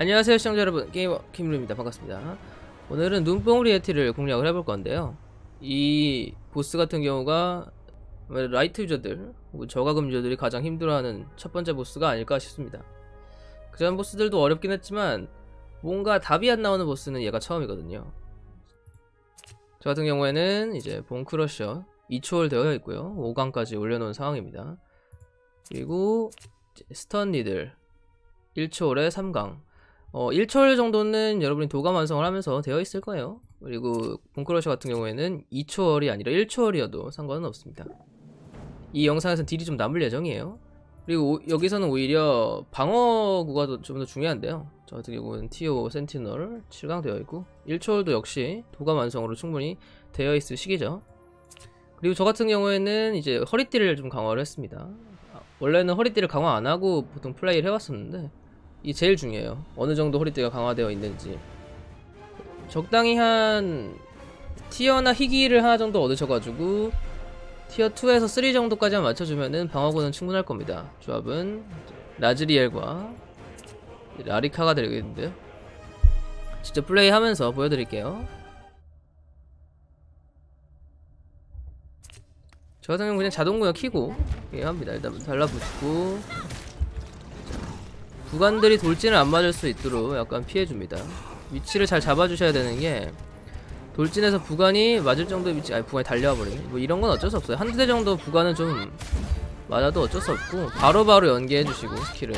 안녕하세요 시청자 여러분. 게이머 김루입니다. 반갑습니다. 오늘은 눈봉우리 에티를 공략을 해볼 건데요. 이 보스 같은 경우가 라이트 유저들 저가금 유저들이 가장 힘들어하는 첫 번째 보스가 아닐까 싶습니다. 그전 보스들도 어렵긴 했지만 뭔가 답이 안 나오는 보스는 얘가 처음이거든요. 저 같은 경우에는 이제 본크러셔 2초월 되어 있고요. 5강까지 올려놓은 상황입니다. 그리고 스턴 니들 1초월에 3강 어, 1초월 정도는 여러분이 도감 완성을 하면서 되어 있을 거예요. 그리고 본크러셔 같은 경우에는 2초월이 아니라 1초월이어도 상관은 없습니다. 이 영상에서는 딜이 좀 남을 예정이에요. 그리고 오, 여기서는 오히려 방어구가 좀 더 중요한데요. 저 같은 경우는 티오 센티널 7강 되어 있고 1초월도 역시 도감 완성으로 충분히 되어 있을 시기죠. 그리고 저 같은 경우에는 이제 허리띠를 좀 강화를 했습니다. 아, 원래는 허리띠를 강화 안 하고 보통 플레이를 해왔었는데 이 제일 중요해요. 어느 정도 허리띠가 강화되어 있는지. 적당히 한 티어나 희귀를 하나 정도 얻으셔가지고 티어 2에서 3 정도까지만 맞춰주면은 방어구는 충분할 겁니다. 조합은 라즈리엘과 라리카가 되겠는데요. 직접 플레이하면서 보여드릴게요. 저 같은 경우는 그냥 자동구역 키고 예, 합니다. 일단 달라붙고 구간들이 돌진을 안 맞을 수 있도록 약간 피해줍니다. 위치를 잘 잡아주셔야 되는 게 돌진에서 부관이 맞을 정도의 위치 아니 부관이 달려와 버리네. 뭐 이런 건 어쩔 수 없어요. 한두 대 정도 부관은 좀 맞아도 어쩔 수 없고 바로바로 바로 연계해 주시고 스킬을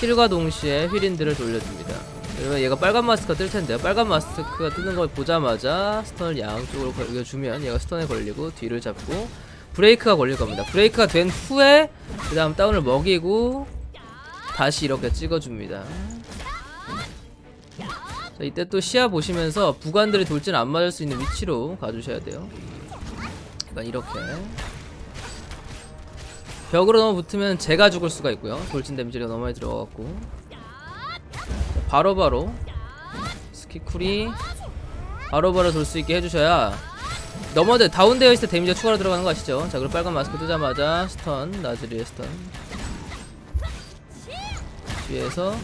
킬과 동시에 휘린들을 돌려줍니다. 그러면 얘가 빨간 마스크가 뜰 텐데요. 빨간 마스크가 뜨는 걸 보자마자 스턴을 양쪽으로 걸려주면 얘가 스턴에 걸리고 뒤를 잡고 브레이크가 걸릴 겁니다. 브레이크가 된 후에 그 다음 다운을 먹이고 다시 이렇게 찍어줍니다. 자 이때 또 시야 보시면서 부관들이 돌진 안 맞을 수 있는 위치로 가주셔야 돼요. 약간 이렇게. 벽으로 넘어 붙으면 제가 죽을 수가 있고요. 돌진 데미지가 너무 많이 들어가갖고. 바로바로. 스키쿨이 바로바로 돌 수 있게 해주셔야 넘어져 다운되어 있을 때 데미지가 추가로 들어가는 거 아시죠? 자 그리고 빨간 마스크 뜨자마자 스턴 나즈리의 스턴 뒤에서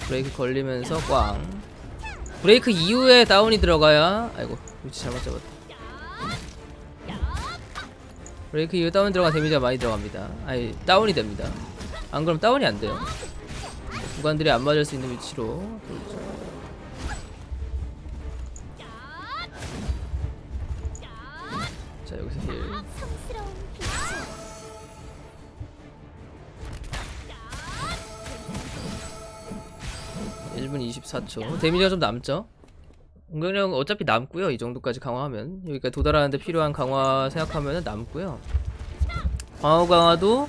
브레이크 걸리면서 꽝. 브레이크 이후에 다운이 들어가야 아이고 위치 잘못 잡았다. 브레이크 이후에 다운 들어가 데미지가 많이 들어갑니다. 아니 다운이 됩니다. 안 그럼 다운이 안 돼요. 구간들이 안 맞을 수 있는 위치로 그렇죠. 자 여기서 힐 1분 24초. 데미지가 좀 남죠? 공격력 어차피 남고요 이 정도까지 강화하면. 여기까지 도달하는데 필요한 강화 생각하면 남고요. 방어 강화도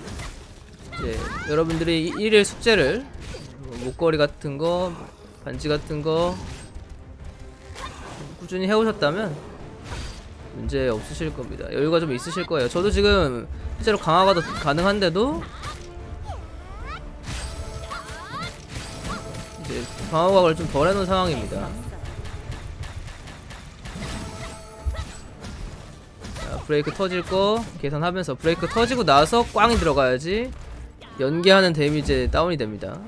이제 여러분들이 일일 숙제를 뭐 목걸이 같은 거 반지 같은 거 꾸준히 해오셨다면 문제 없으실 겁니다. 여유가 좀 있으실 거예요. 저도 지금 실제로 강화가 더 가능한데도 방어각을 좀 덜 해놓은 상황입니다. 자, 브레이크 터질 거 계산하면서 브레이크 터지고 나서 꽝이 들어가야지 연계하는 데미지 다운이 됩니다.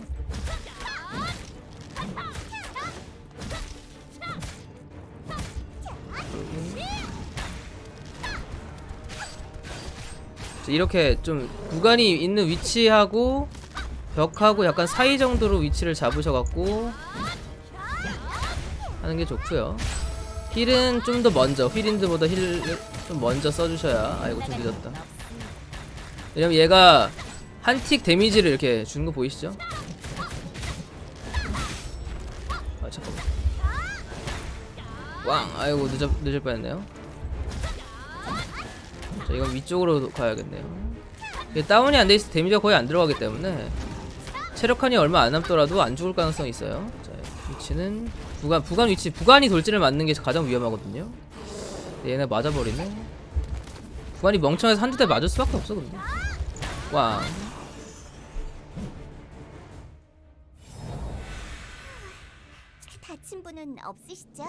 이렇게 좀 구간이 있는 위치하고 벽하고 약간 사이 정도로 위치를 잡으셔갖고 하는 게 좋고요. 힐은 좀 더 먼저 힐인드보다 힐을 좀 먼저 써주셔야 아이고 좀 늦었다. 왜냐면 얘가 한 틱 데미지를 이렇게 주는 거 보이시죠? 아 잠깐만. 왕! 아이고 늦어, 늦을 뻔했네요. 자 이건 위쪽으로 가야겠네요. 다운이 안 돼 있어 데미지가 거의 안 들어가기 때문에 체력한이 얼마 안 남더라도 안 죽을 가능성이 있어요. 자 위치는 부관 부관 위치 부관이 돌진을 맞는 게 가장 위험하거든요. 얘네 맞아버리네. 부관이 멍청해서 한두 대 맞을 수밖에 없어 근데 와 다친 분은 없으시죠?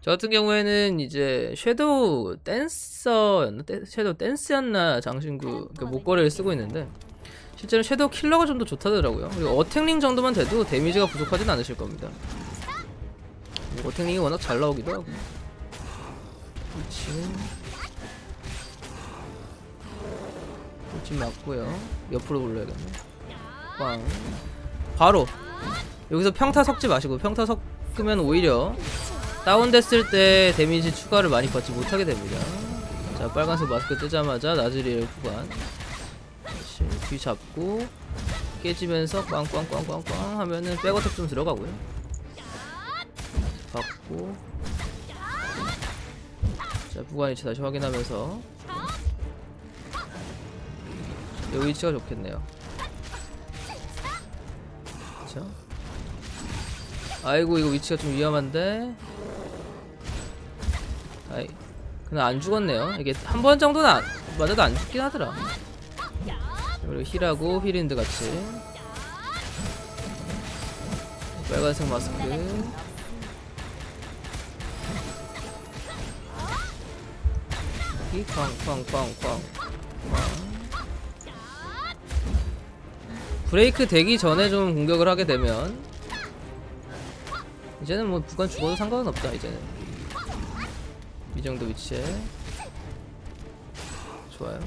저 같은 경우에는 이제 섀도우 댄서였나? 댄, 섀도우 댄스였나 장신구. 그 목걸이를 쓰고 있는데 실제로 섀도우 킬러가 좀 더 좋다더라고요. 그리고 어택링 정도만 돼도 데미지가 부족하진 않으실 겁니다. 어택링이 워낙 잘 나오기도 하고. 위치는 돌진 맞고요. 옆으로 올려야겠네. 빵. 바로 여기서 평타 섞지 마시고 평타 섞으면 오히려 다운됐을 때 데미지 추가를 많이 받지 못하게 됩니다. 자 빨간색 마스크 뜨자마자 나즈리엘 구간 뒤 잡고 깨지면서 꽝꽝꽝꽝꽝 하면은 백어택 좀 들어가고요. 받고 자 구간 위치 다시 확인하면서 여기 위치가 좋겠네요. 그쵸? 아이고 이거 위치가 좀 위험한데 아이 그냥 안 죽었네요 이게 한 번 정도는 안, 맞아도 안 죽긴 하더라 그리고 힐하고 힐인드 같이. 빨간색 마스크. 이 쾅쾅쾅쾅 브레이크 되기 전에 좀 공격을 하게 되면 이제는 뭐 부관 죽어도 상관은 없다 이제는. 이 정도 위치에. 좋아요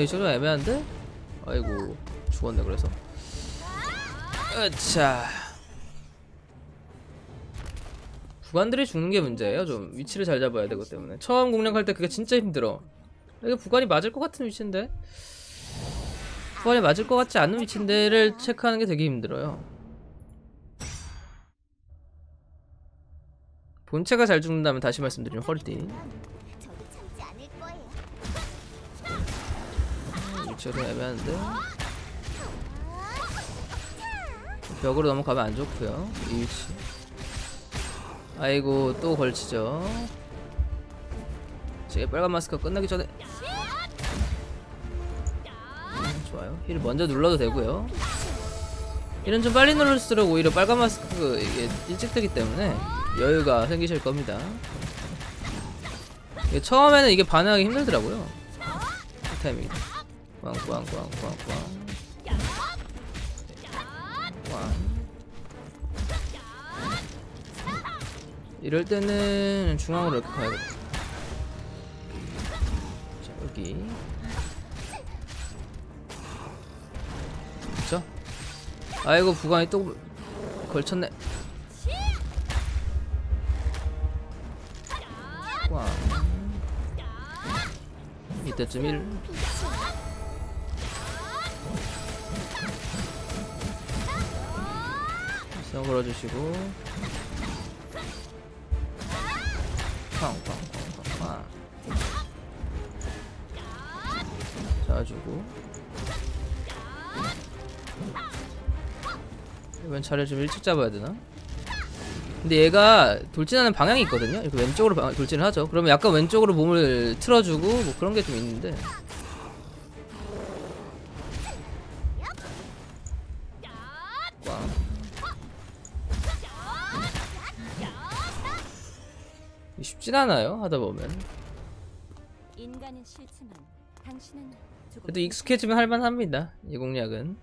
위치가 좀 애매한데? 아이고 죽었네 그래서. 으차. 부관들이 죽는 게 문제예요 좀. 위치를 잘 잡아야 되기 때문에. 처음 공략할 때 그게 진짜 힘들어. 이게 부관이 맞을 것 같은 위치인데? 부관이 맞을 것 같지 않은 위치인데를 체크하는 게 되게 힘들어요. 본체가 잘 죽는다면 다시 말씀드리면 허리띠 좀 애매한데. 벽으로 넘어가면 안 좋고요. 이 위치. 아이고 또 걸치죠. 제 빨간 마스크가 끝나기 전에. 음, 좋아요. 힐 먼저 눌러도 되고요. 힐은 좀 빨리 누를수록 오히려 빨간 마스크 이게 일찍 뜨기 때문에 여유가 생기실 겁니다. 처음에는 이게 반응하기 힘들더라고요. 이 타이밍 꽝 꽝꽝꽝꽝 꽝 이럴 때는 중앙으로 이렇게 가야겠다 자 여기. 그쵸? 아이고 부관이 또 걸쳤네. 꽝. 이때쯤 1 성 걸어주시고 쾅쾅쾅쾅쾅 잡아주고 이번 차를 좀 일찍 잡아야 되나? 근데 얘가 돌진하는 방향이 있거든요. 이렇게 왼쪽으로 방- 돌진을 하죠. 그러면 약간 왼쪽으로 몸을 틀어주고 뭐 그런 게 좀 있는데. 쉽진 않아요. 하다 보면. 인간은 싫지만 당신은 조금 그래도 익숙해지면 할만합니다. 이 공략은.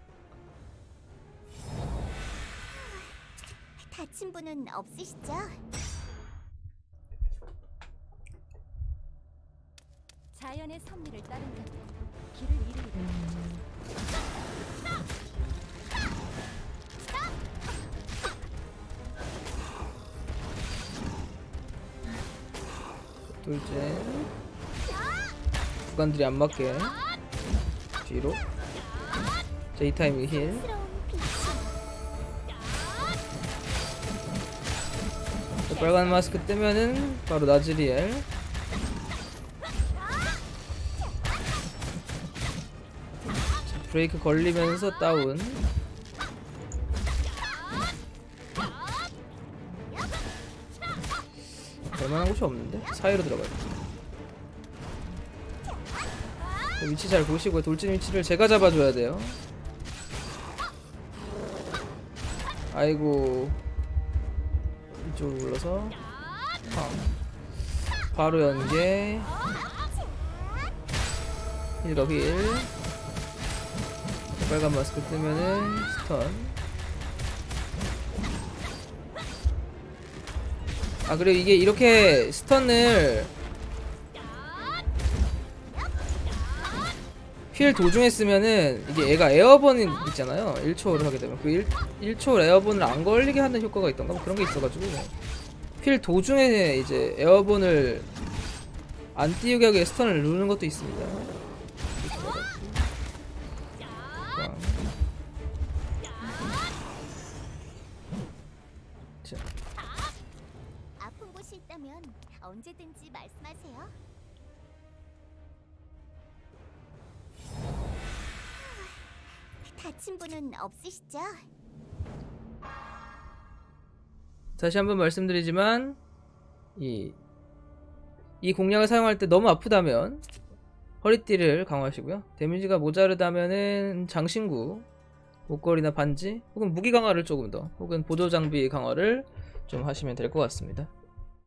다친 분은 없으시죠? 자연의 섭리를 따른다면 길을 잃으리라. 돌진. 구간들이 안 맞게. 뒤로. 자, 이 타이밍 힐. 자, 빨간 마스크 뜨면은 바로 나즈리엘. 자, 브레이크 걸리면서 다운. 얼마나 곳이 없는데? 사이로 들어가요. 위치 잘 보시고 돌진 위치를 제가 잡아줘야 돼요. 아이고 이쪽으로 올라서 팡. 바로 연계 힐과 힐 빨간 마스크 뜨면은 스턴 아 그리고 이게 이렇게 스턴을 휠 도중에 쓰면은 이게 얘가 에어본 있잖아요. 1초를 하게 되면. 그 1, 1초 에어본을 안 걸리게 하는 효과가 있던가? 뭐 그런 게 있어가지고. 휠 도중에 이제 에어본을 안 띄우게 하게 스턴을 누르는 것도 있습니다 언제든지 말씀하세요. 다친 분은 없으시죠? 다시 한번 말씀드리지만 이, 이 공략을 사용할 때 너무 아프다면 허리띠를 강화하시고요. 데미지가 모자르다면은 장신구, 목걸이나 반지, 혹은 무기 강화를 조금 더, 혹은 보조 장비 강화를 좀 하시면 될 것 같습니다.